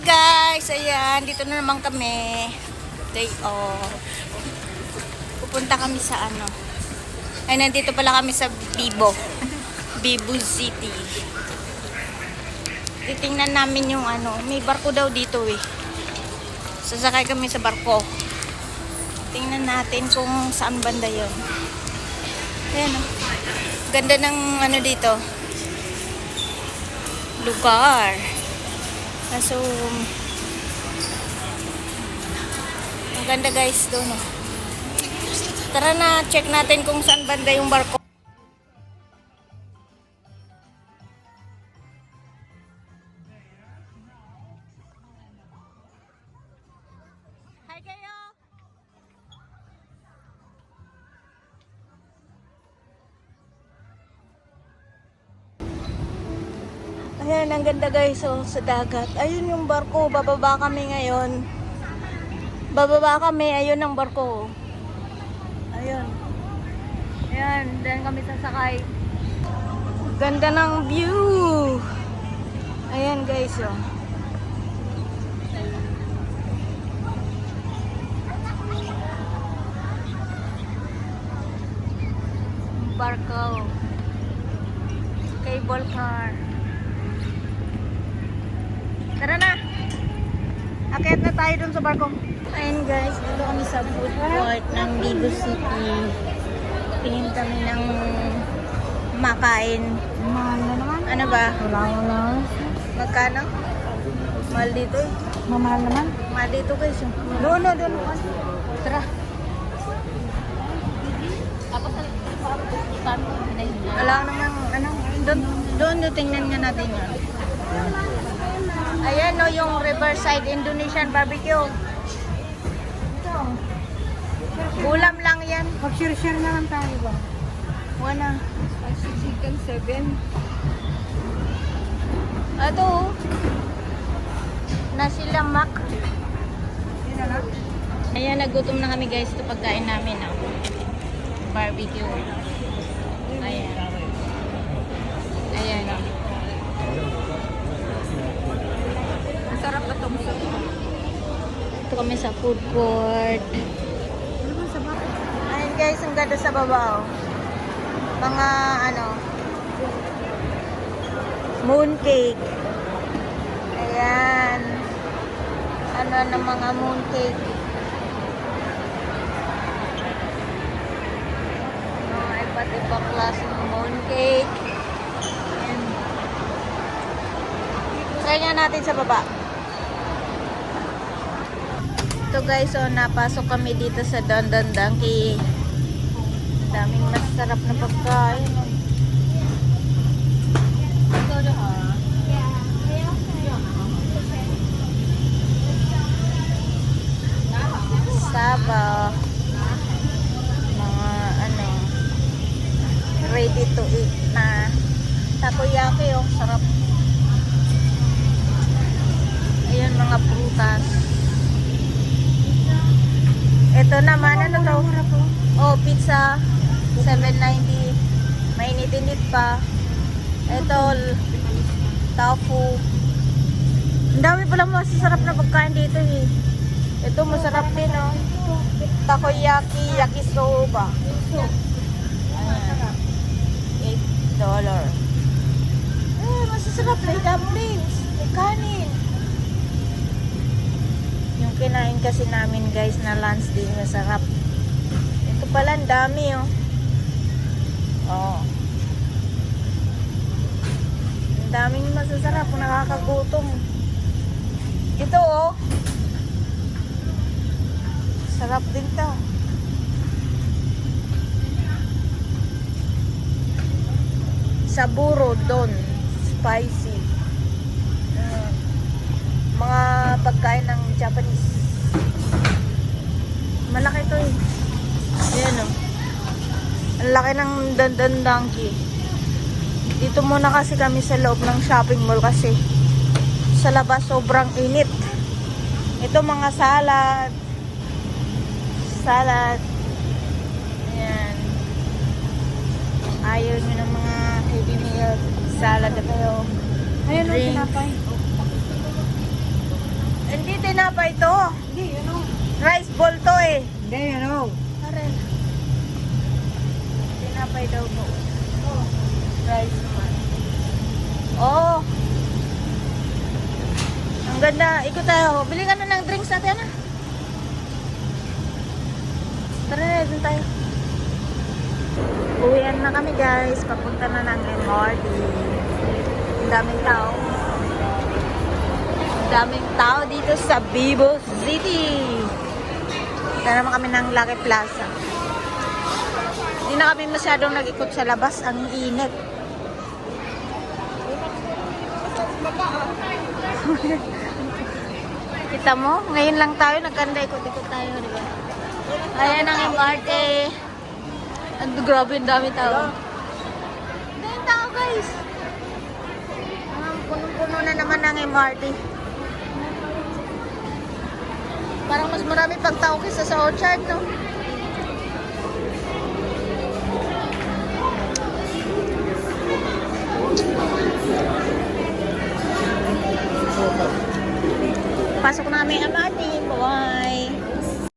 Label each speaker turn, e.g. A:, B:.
A: guys! Ayan, dito na naman kami. Day off. Pupunta kami sa ano. Ay, nandito pala kami sa Bibo. Bibo City. Titingnan namin yung ano. May barko daw dito eh. Sasakay kami sa barko. Tingnan natin kung saan banda yon. Ayan oh. Ganda ng ano dito. Lugar. Kaso, ang ganda guys doon. Oh. Tara na, check natin kung saan banda yung barko. Ayan, ang ganda guys, oh, sa dagat. Ayun yung barko, bababa kami ngayon. Bababa kami, ayun ang barko. Ayun. Ayan, dyan kami sasakay. Ganda ng view. Ayan guys, oh. Barko. Cable car. Tara na. Akit na tayo dun sa barko. Ayun guys, dito kami sa food court ng Bigo City. Tingin kami ng makain.
B: Mahal na naman.
A: Ano ba?
B: Wala na.
A: Magkano? Mahal dito eh.
B: Mamahal naman.
A: Mahal dito guys. oh. Doon, doon, doon. Tara. Wala namang ano. Doon, doon, doon tingnan nga natin yan. Ayan no, yung Riverside Indonesian Barbecue. Ito. Ulam lang yan.
B: Mag-share-share na lang tayo ba?
A: Wala.
B: Chicken 7.
A: Ito. oh. Nasi
B: lang.
A: Ayan, nagutom na kami guys. Ito pagkain namin. Oh. Barbecue. Ayan. Ayan. Oh.
B: Masarap na itong sa
A: Ito kami sa food court.
B: Ano?
A: Ayan guys, ang ganda sa baba. Oh. Mga ano, mooncake. Ayan. Ano ng mga mooncake. Mga iba't ibang klaseng mooncake. Ayan. Kaya natin sa baba. Ito guys, so napasok kami dito sa Don Don Donkey. Daming masarap na pagkain. Saba. Mga ano, ready to eat na takoyaki. Oh, sarap. Ayun, mga prutas. Ito naman, ano to? Oh, pizza. 790. Mainit-init pa. Ito, tofu. Ang dami pala masasarap na pagkain dito eh. Ito masarap din oh. Takoyaki, yakisoba. Ayan. 8 dollar. Eh, masasarap. May dumplings. May kanin. Kinain kasi namin guys na lunch din masarap. Ito pala ang dami oh. Oh. Ang daming masasarap, nakakagutom. Ito oh. Sarap din to. Saburo don. Spicy. Mga pagkain ng Japanese. Malaki to eh. Ayan oh. Ang laki ng dandan donkey. Dito muna kasi kami sa loob ng shopping mall kasi sa labas sobrang init. Ito mga salad. Salad. Ayan. Ayaw nyo ng mga heavy meal. Salad na kayo.
B: Ayun o,
A: Drinks.
B: tinapay.
A: Tinapay to.
B: Hindi, ano?
A: Rice ball to eh.
B: Hindi, ano?
A: Pare. Tinapay daw po. Oh. Rice man. Oh. Ang ganda. Ikot tayo. Bili ka na ng drinks natin, ah. Tara na, dun tayo. Uwian na kami guys. Papunta na ng MRT. Ang daming tao. Daming tao dito sa Vivo City. Punta naman kami ng Lucky Plaza. Hindi na kami masyadong nag-ikot sa labas. Ang init. Kita mo? Ngayon lang tayo. Nagkanda ikot-ikot tayo. Di ba? Ayan ang MRT. Ang grabe, ang dami tao. Ang dami tao, guys. Ah, punong-puno na naman ang MRT. Parang mas marami pang tao kaysa sa Orchard, no? Pasok namin ang MRT. Bye!